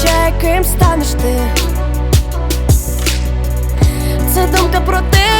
визначає, ким станеш ти. Це думка про те,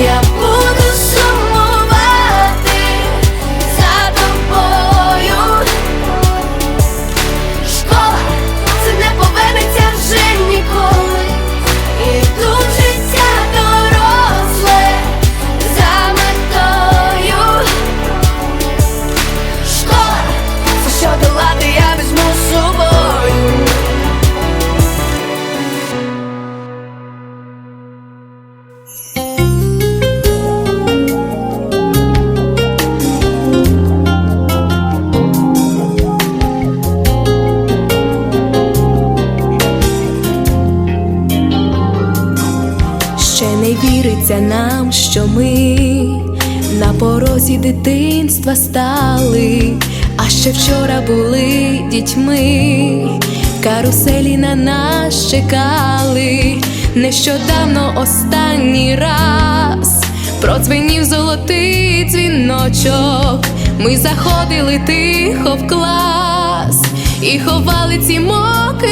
Я не віриться нам, що ми на порозі дитинства стали, а ще вчора були дітьми, каруселі на нас чекали, нещодавно останній раз продзвенів золотий дзвіночок. Ми заходили тихо в клас і ховали ці мокрі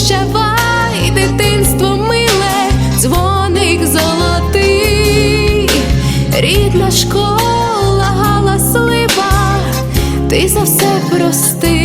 Прощавай, дитинство миле, дзвоник золотий, рідна школа галаслива, ти за все прости.